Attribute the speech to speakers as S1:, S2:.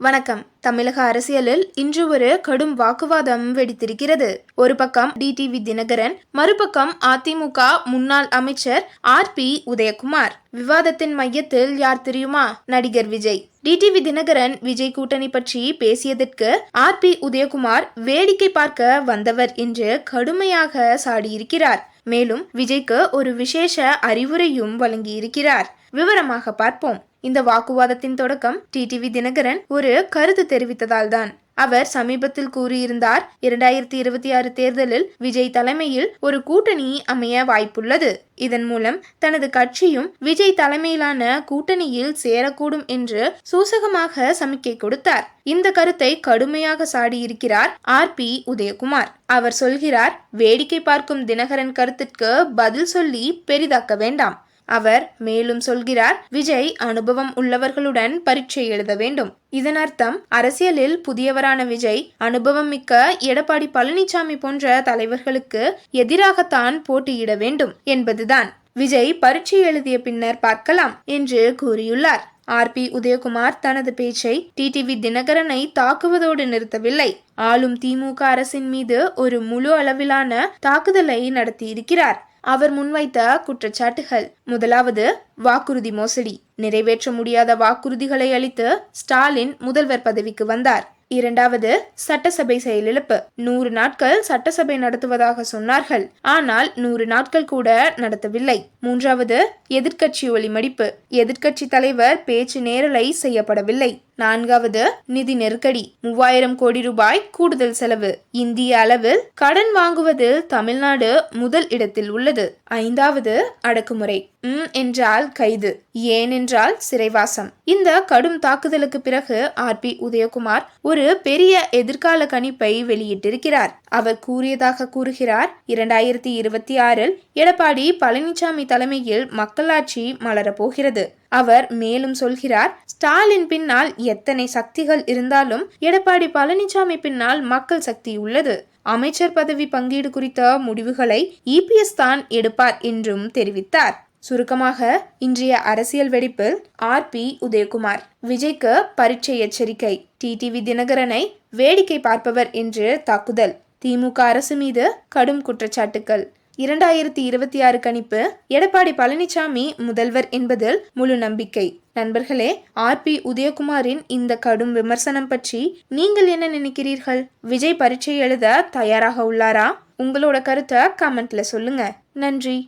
S1: வணக்கம். தமிழக அரசியலில் இன்று ஒரு கடும் வாக்குவாதம் வெடித்திருக்கிறது. ஒரு பக்கம் டிடிவி தினகரன் மறுபக்கம் அதிமுக முன்னாள் அமைச்சர் ஆர் பி உதயகுமார். விவாதத்தின் மையத்தில் யார் தெரியுமா? நடிகர் விஜய். டிடிவி தினகரன் விஜய் கூட்டணி பற்றி பேசியதற்கு ஆர் பி உதயகுமார் வேடிக்கை பார்க்க வந்தவர் என்று கடுமையாக சாடியிருக்கிறார். மேலும் விஜய்க்கு ஒரு விசேஷ அறிவுரையும் வழங்கியிருக்கிறார். விவரமாக பார்ப்போம். இந்த வாக்குவாதத்தின் தொடக்கம் டிடிவி தினகரன் ஒரு கருத்து தெரிவித்ததால் தான் அவர் சமீபத்தில் கூறியிருந்தார் இரண்டாயிரத்தி இருபத்தி ஆறு தேர்தலில் விஜய் தலைமையில் ஒரு கூட்டணி அமைய வாய்ப்புள்ளது. இதன் மூலம் தனது கட்சியும் விஜய் தலைமையிலான கூட்டணியில் சேரக்கூடும் என்று சூசகமாக சமிக்கை கொடுத்தார். இந்த கருத்தை கடுமையாக சாடியிருக்கிறார் ஆர் பி உதயகுமார். அவர் சொல்கிறார் வேடிக்கை பார்க்கும் தினகரன் கருத்திற்கு பதில் சொல்லி பெரிதாக்க வேண்டாம். அவர் மேலும் சொல்கிறார் விஜய் அனுபவம் உள்ளவர்களுடன் பரீட்சை எழுத வேண்டும். இதன் அர்த்தம் அரசியலில் புதியவரான விஜய் அனுபவம் மிக்க எடப்பாடி பழனிசாமி போன்ற தலைவர்களுக்கு எதிராகத்தான் போட்டியிட வேண்டும் என்பதுதான். விஜய் பரீட்சை எழுதிய பின்னர் பார்க்கலாம் என்று கூறியுள்ளார். ஆர். பி. உதயகுமார் தனது பேச்சை டிடிவி தினகரனை தாக்குவதோடு நிறுத்தவில்லை. ஆளும் திமுக அரசின் மீது ஒரு முழு அளவிலான தாக்குதலை நடத்தியிருக்கிறார். அவர் முன்வைத்த குற்றச்சாட்டுகள். முதலாவது வாக்குறுதி மோசடி. நிறைவேற்ற முடியாத வாக்குறுதிகளை அளித்து ஸ்டாலின் முதல்வர் பதவிக்கு வந்தார். இரண்டாவது சட்டசபை செயலிழப்பு. நூறு நாட்கள் சட்டசபை நடத்துவதாக சொன்னார்கள். ஆனால் நூறு நாட்கள் கூட நடத்தவில்லை. மூன்றாவது எதிர்க்கட்சி ஒளிமடிப்பு. எதிர்க்கட்சி தலைவர் பேச்சு நேரலை செய்யப்படவில்லை. நான்காவது நிதி நெருக்கடி. மூவாயிரம் கோடி ரூபாய் கூடுதல் செலவு. இந்திய அளவில் கடன் வாங்குவதில் தமிழ்நாடு முதல் இடத்தில் உள்ளது. ஐந்தாவது அடக்குமுறை. ம் என்றால் கைது. ஏனென்றால் சிறைவாசம். இந்த கடும் தாக்குதலுக்கு பிறகு ஆர் பி உதயகுமார் ஒரு பெரிய எதிர்கால கணிப்பை வெளியிட்டிருக்கிறார். அவர் கூறியதாக கூறுகிறார் இரண்டாயிரத்தி இருபத்தி ஆறில் எடப்பாடி பழனிசாமி தலைமையில் மக்களாட்சி மலரப்போகிறது. அவர் மேலும் சொல்கிறார் ஸ்டாலின் பின்னால் எத்தனை சக்திகள் இருந்தாலும் எடப்பாடி பழனிசாமி பின்னால் மக்கள் சக்தி உள்ளது. அமைச்சர் பதவி பங்கீடு குறித்த முடிவுகளை இபிஎஸ் தான் எடுப்பார் என்றும் தெரிவித்தார். சுருக்கமாக இன்றைய அரசியல் வெடிப்பில் ஆர். பி. உதயகுமார். விஜய்க்கு பரீட்சை எச்சரிக்கை. டிடிவி தினகரனை வேடிக்கை பார்ப்பவர் என்று தாக்குதல். திமுக அரசு மீது கடும் குற்றச்சாட்டுகள் இரண்டாயிரத்தி இருபத்தி ஆறு கணிப்பு எடப்பாடி பழனிசாமி முதல்வர் என்பதில் முழு நம்பிக்கை. நண்பர்களே ஆர். பி. உதயகுமாரின் இந்த கடும் விமர்சனம் பற்றி நீங்கள் என்ன நினைக்கிறீர்கள்? விஜய் பரீட்சை எழுத தயாராக உள்ளாரா? உங்களோட கருத்தை கமெண்ட்ல சொல்லுங்க. நன்றி.